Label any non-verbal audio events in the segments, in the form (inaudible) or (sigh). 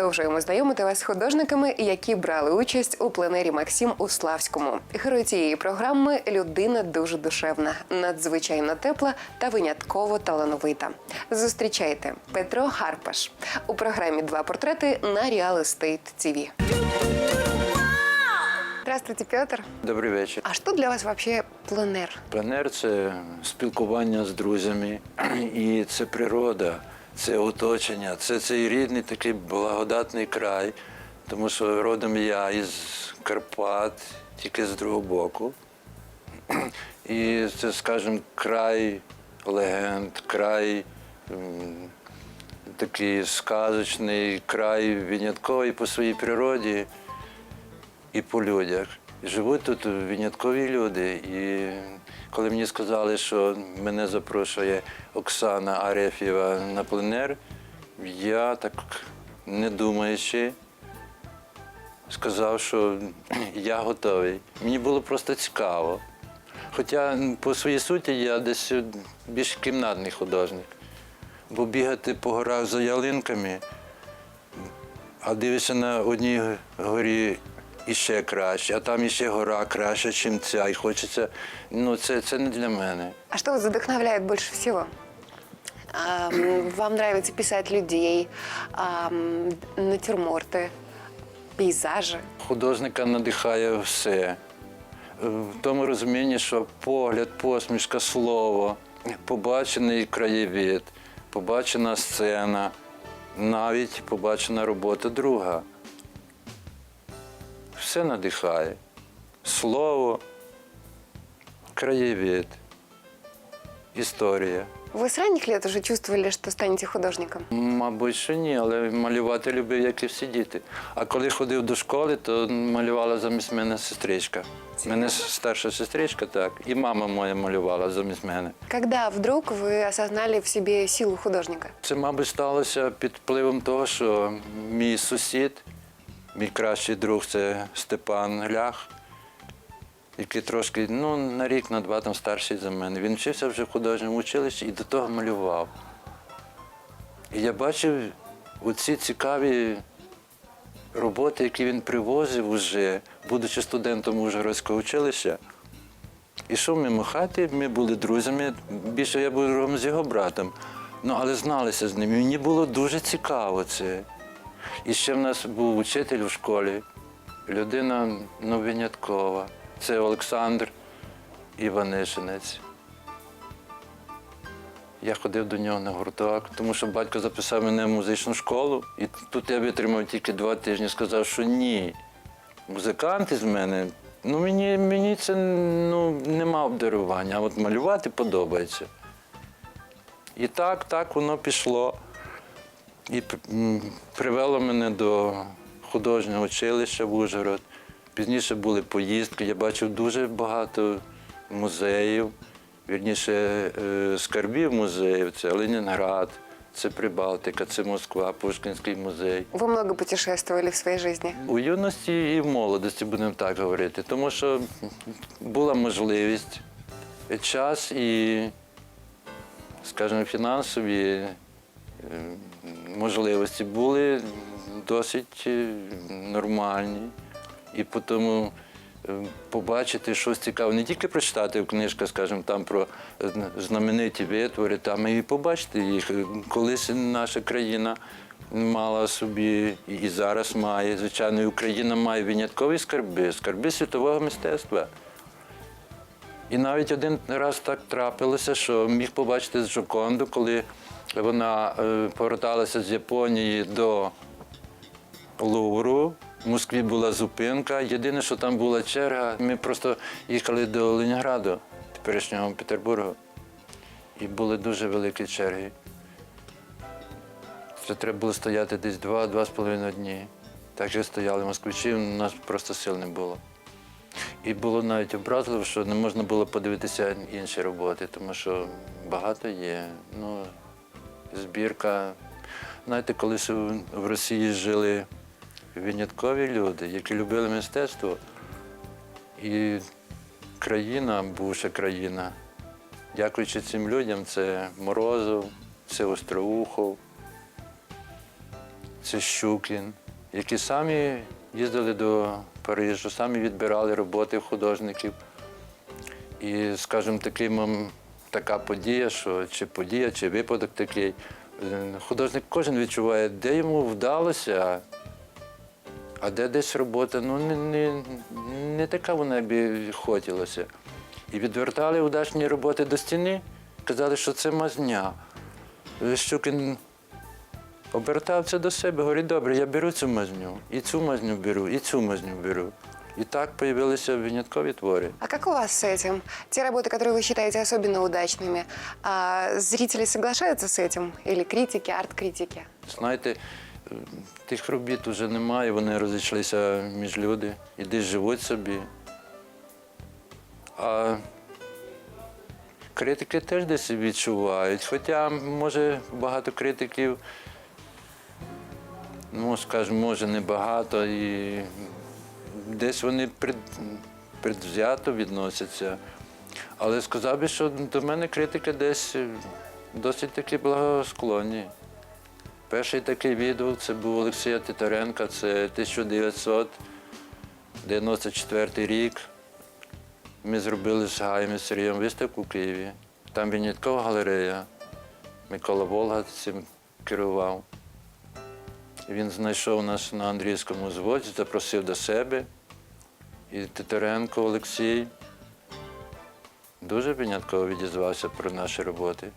продовжуємо знайомити вас з художниками, які брали участь у пленері Максим у Славському. Герой цієї програми людина дуже душевна, надзвичайно тепла та винятково талановита. Зустрічайте Петро Гарпаш у програмі Два портрети на Real Estate TV. Здравствуйте, Петр. Добрий вечір. А що для вас вообще пленер? Пленер це спілкування з друзями, (clears throat) і це природа, це оточення, це цей рідний такий благодатний край. Тому що родом я із Карпат, тільки з другого боку. І це, скажімо, край легенд, край такий сказочний, край винятковий по своїй природі і по людях. Живуть тут виняткові люди. І коли мені сказали, що мене запрошує Оксана Арефєва на пленер, я так не думаючи, сказав, що я готовий. Мені було просто цікаво. Хоча по своїй суті я десь більш кімнатний художник. Бо бігати по горах за ялинками, а дивишся на одній горі іще краще, а там іще гора краща, ніж ця. І хочеться. Ну, це, це не для мене. А что вас вдохновляет больше всего? Ам, Вам нравится писать людей, ам, натюрморты, пейзажи? Художника надихає все. В тому розумінні, що погляд, посмішка, слово, побачений краєвид, побачена сцена, навіть побачена робота друга. Все надихає. Слово, краєвид, історія. Вы с ранних лет уже чувствовали, что станете художником? Мабуть, що ні, але малювати любив, як і всі діти. А коли ходив до школи, то малювала замість мене сестричка. Мене старша сестричка, так, і мама моя малювала замість мене. Когда вдруг вы осознали в себе силу художника? Це, мабуть, сталося під впливом того, що мій сусід, мій кращий друг це Степан Лях, який трошки ну, на рік, на два там старший за мене. Він вчився вже в художньому училищі і до того малював. І я бачив оці цікаві роботи, які він привозив уже, будучи студентом Ужгородського училища. Ішов мимо хати, ми були друзями. Більше я був разом з його братом. Ну, але зналися з ним. І Мені було дуже цікаво це. І ще в нас був учитель у школі, людина ну, виняткова. Це Олександр Іванишинець. Я ходив до нього на гурток, тому що батько записав мене в музичну школу, і тут я витримав тільки два тижні, сказав, що ні. Музикант із мене, ну мені, мені це ну, нема обдарування, а от малювати подобається. І так, так воно пішло. І привело мене до художнього училища в Ужгород. Пізніше були поїздки. Я бачив дуже багато музеїв, вірніше е, скарбів музеїв. Це Ленінград, це Прибалтика, це Москва, Пушкінський музей. Вы много путешествовали в своей жизни. У юності і в молодості, будемо так говорити, тому що була можливість, час і, скажімо, фінансові е, можливості були досить е, нормальні. І тому е, побачити щось цікаве, не тільки прочитати в книжках, скажімо, там про е, знамениті витвори, там і побачити їх. Колись наша країна мала собі і зараз має. Звичайно, Україна має виняткові скарби, скарби світового мистецтва. І навіть один раз так трапилося, що міг побачити з Джоконду, коли вона е, поверталася з Японії до Лувру. В Москві була зупинка. Єдине, що там була черга. Ми просто їхали до Ленінграду, теперішнього Петербургу. І були дуже великі черги. Це треба було стояти десь два-два з половиною дні. Так що стояли москвичі, у нас просто сил не було. І було навіть образливо, що не можна було подивитися інші роботи, тому що багато є. Ну, збірка. Знаєте, колись в Росії жили виняткові люди, які любили мистецтво. І країна, бувша країна, дякуючи цим людям, це Морозов, це Остроухов, це Щукін, які самі їздили до Парижу, самі відбирали роботи художників. І, скажімо, такий, мам, така подія, що чи подія, чи випадок такий. е, Художник кожен відчуває, де йому вдалося, а де десь робота ну, не, не, не така вона, би хотілося. І відвертали удачні роботи до стіни, казали, що це мазня. Щукін обертав це до себе, говорить, добре, я беру цю мазню, і цю мазню беру, і цю мазню беру. І так з'явилися виняткові твори. А как у вас с этим? Те работы, которые вы считаете особенно удачными, а зрители соглашаются с этим? Или критики, арт-критики? Знаєте, е, тих робіт вже немає, вони розійшлися між люди і десь живуть собі. А критики теж десь відчувають. Хоча, може, багато критиків, ну, скажімо, може, не багато, і десь вони пред, предвзято відносяться. Але сказав би, що до мене критики десь е, досить таки благосклонні. Перший такий відгук це був Олексія Титаренка, це 1994 рік. Ми зробили з Гаєм Сергієм виставку в Києві. Там виняткова галерея. Микола Волга цим керував. Він знайшов нас на Андрійському зводі, запросив до себе. І Титаренко Олексій дуже винятково відізвався про наші роботи.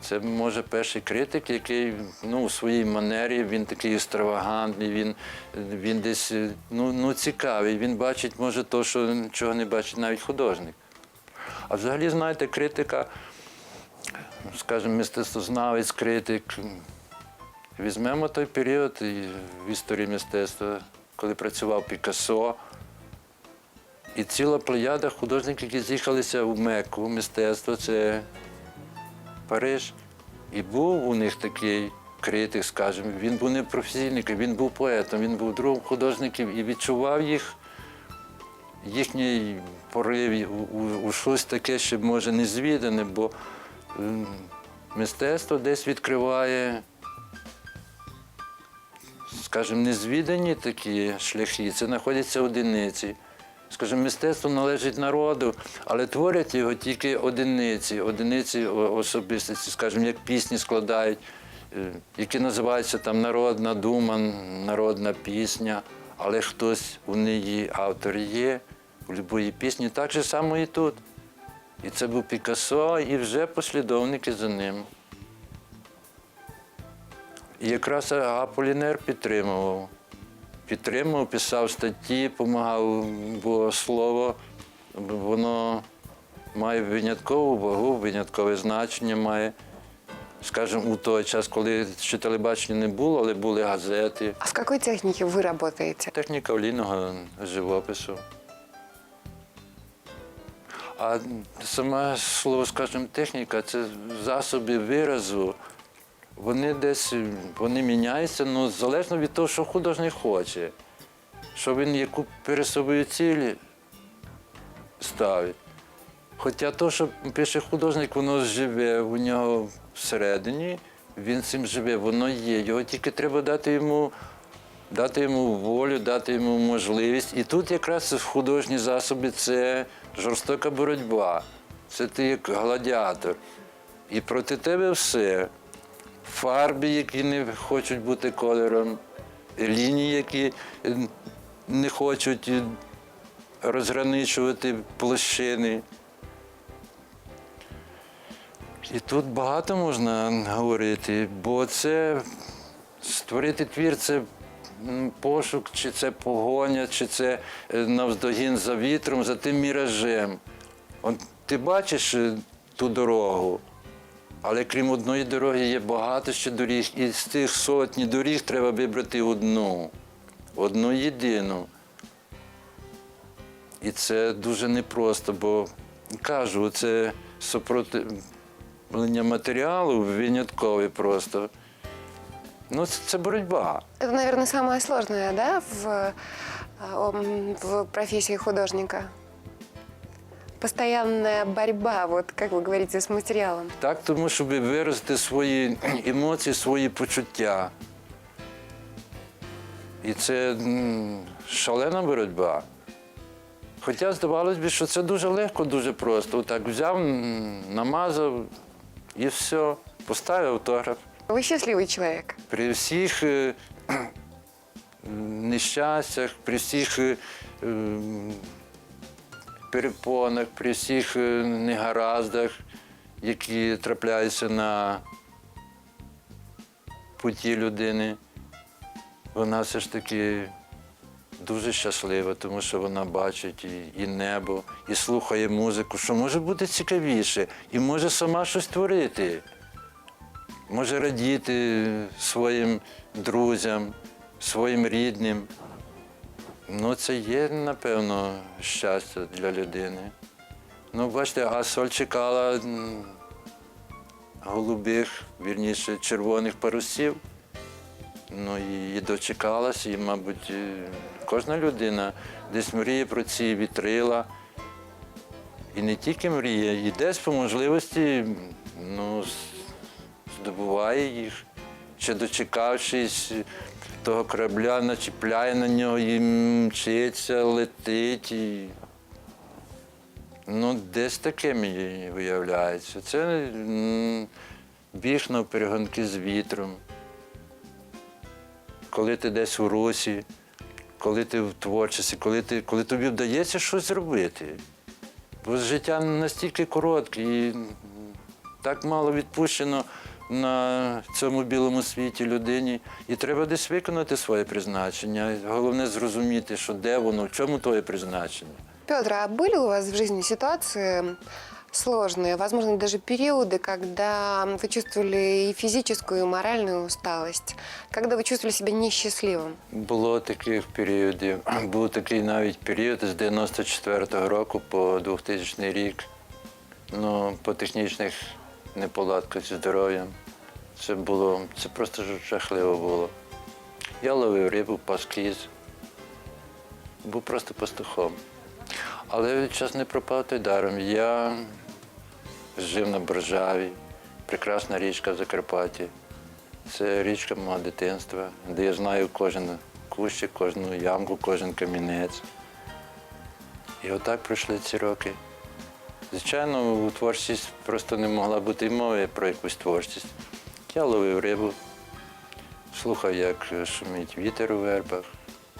Це може перший критик, який ну, у своїй манері, він такий екстравагантний, він, він десь ну, ну, цікавий. Він бачить, може, то, що чого не бачить навіть художник. А взагалі, знаєте, критика, скажімо, мистецтвознавець, критик. Візьмемо той період в історії мистецтва, коли працював Пікассо. І ціла плеяда художників, які з'їхалися в Мекку, мистецтво це Париж. І був у них такий критик, скажімо, він був не професійний, він був поетом, він був другом художників і відчував їх, їхній порив у, у, у щось таке, що може незвідане, бо ем, мистецтво десь відкриває, скажімо, незвідані такі шляхи, це знаходяться одиниці. Скажімо, мистецтво належить народу, але творять його тільки одиниці, одиниці особистості, скажімо, як пісні складають, е, які називаються там народна дума, народна пісня, але хтось у неї автор є, у будь-якої пісні, так же само і тут. І це був Пікассо, і вже послідовники за ним. І якраз Аполінер підтримував. Підтримував, писав статті, допомагав, бо слово воно має виняткову вагу, виняткове значення має. Скажімо, у той час, коли ще телебачення не було, але були газети, А в какой технике вы работаете? техніка олійного живопису. А саме слово, скажімо, техніка це засоби виразу. Вони десь вони міняються, ну, залежно від того, що художник хоче, що він яку перед собою цілі ставить. Хоча то, що пише художник, воно живе у нього всередині, він цим живе, воно є. Його тільки треба дати йому, дати йому волю, дати йому можливість. І тут якраз художні засоби це жорстока боротьба. Це ти як гладіатор. І проти тебе все. Фарби, які не хочуть бути кольором, лінії, які не хочуть розграничувати площини. І тут багато можна говорити, бо це створити твір це пошук, чи це погоня, чи це е, навздогін за вітром, за тим міражем. От ти бачиш ту дорогу, але крім одної дороги є багато ще доріг, і з тих сотні доріг треба вибрати одну, одну єдину. І це дуже непросто, бо кажу, це супротивлення матеріалу виняткове просто. Ну, це, це боротьба. Это, наверное, самое да, в, а, в профессии художника? Постоянная борьба, вот как вы говорите, с материалом. Так, тому щоб виразити свої (clears throat) емоції, свої почуття. І це м, шалена боротьба. Хоча здавалось би, що це дуже легко, дуже просто. Так взяв, м, намазав і все, поставив автограф. Вы счастливый человек. При всіх е, (clears throat) нещастях, при всіх е, м, перепонах, при всіх е, негараздах, які трапляються на путі людини, вона все ж таки дуже щаслива, тому що вона бачить і, і небо, і слухає музику, що може бути цікавіше, і може сама щось творити може радіти своїм друзям, своїм рідним. Ну, це є, напевно, щастя для людини. Ну, бачите, а соль чекала голубих, вірніше, червоних парусів. Ну і, дочекалась, і, мабуть, кожна людина десь мріє про ці вітрила. І не тільки мріє, і десь по можливості ну, здобуває їх, ще дочекавшись того корабля, начіпляє на нього і мчиться, летить. І... Ну, десь таке мені виявляється. Це біг на перегонки з вітром. Коли ти десь у русі, коли ти в творчості, коли, ти, коли тобі вдається щось зробити. Бо життя настільки коротке і так мало відпущено на цьому білому світі людині. І треба десь виконати своє призначення. Головне зрозуміти, що де воно, в чому твоє призначення. Петр, а были у вас в жизни ситуации сложные, возможно, даже периоды, когда вы чувствовали и физическую, и моральную усталость, когда вы чувствовали себя несчастливым? Було таких періодів. (clears throat) Був такий навіть період з 94-го року по 2000 рік. Ну, по технічних неполадках зі здоров'ям. Це було, це просто жахливо було. Я ловив рибу, пас кіз. Був просто пастухом. Але час не пропав той даром. Я жив на Боржаві, прекрасна річка в Закарпатті. Це річка мого дитинства, де я знаю кожен кущик, кожну ямку, кожен камінець. І отак пройшли ці роки. Звичайно, у творчість просто не могла бути мови про якусь творчість. Я ловив рибу, слухав, як шумить вітер у вербах,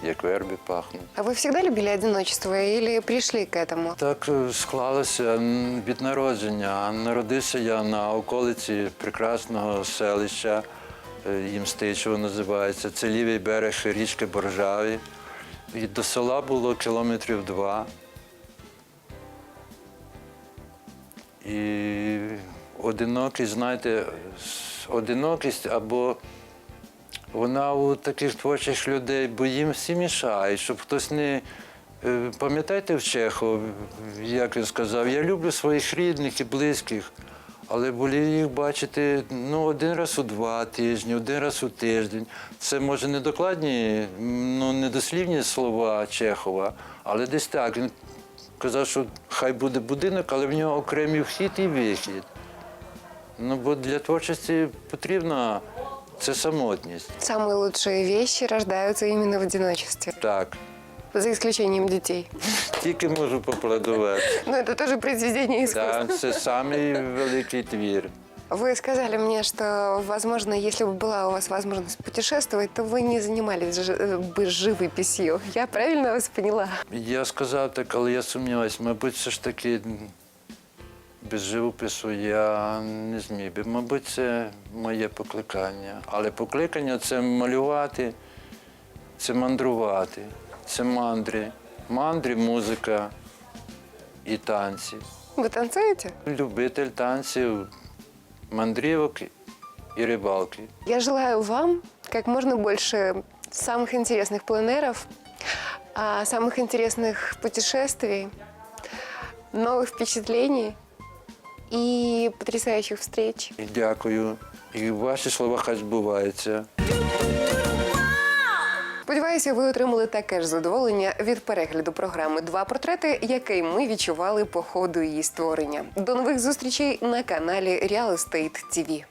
як верби пахнуть. А вы всегда любили одиночество или пришли к этому? Так е, склалося від народження. Народився я на околиці прекрасного селища, е, Ємстичево називається. Це лівий берег річки Боржаві. І до села було кілометрів два. І одинокість, знаєте, одинокість або вона у таких творчих людей, бо їм всі мішають, щоб хтось не. Е, Пам'ятаєте в Чехов, як він сказав, я люблю своїх рідних і близьких, але болів їх бачити ну, один раз у два тижні, один раз у тиждень. Це може не докладні, м, ну, недослівні слова Чехова, але десь так. Він казав, що хай буде будинок, але в нього окремий вхід і вихід. Ну, бо для творчості потрібна це самотність. Самые лучшие вещи рождаются именно в одиночестве, Так, за исключением детей. тільки можу поплодувати. Но это тоже произведение искусства. Так, це самий великий твір. Вы сказали мне, что, возможно, если бы была у вас возможность путешествовать, то вы не занимались жи- э, бы живописью. Я правильно вас поняла? Я сказав так, але я сумніваюся, мабуть, все ж таки м, без живопису я не зміг би. Мабуть, це моє покликання. Але покликання це малювати, це мандрувати, це мандри. Мандри, музика і танці. Вы танцуете? Любитель танців, мандрівок і рибалки. Я желаю вам как можно больше самых интересных пленеров, а, самых интересных путешествий, новых впечатлений и потрясающих встреч. І дякую. І ваші слова хай збуваються. Сподіваюся, ви отримали таке ж задоволення від перегляду програми Два портрети, який ми відчували по ходу її створення. До нових зустрічей на каналі Real Estate TV.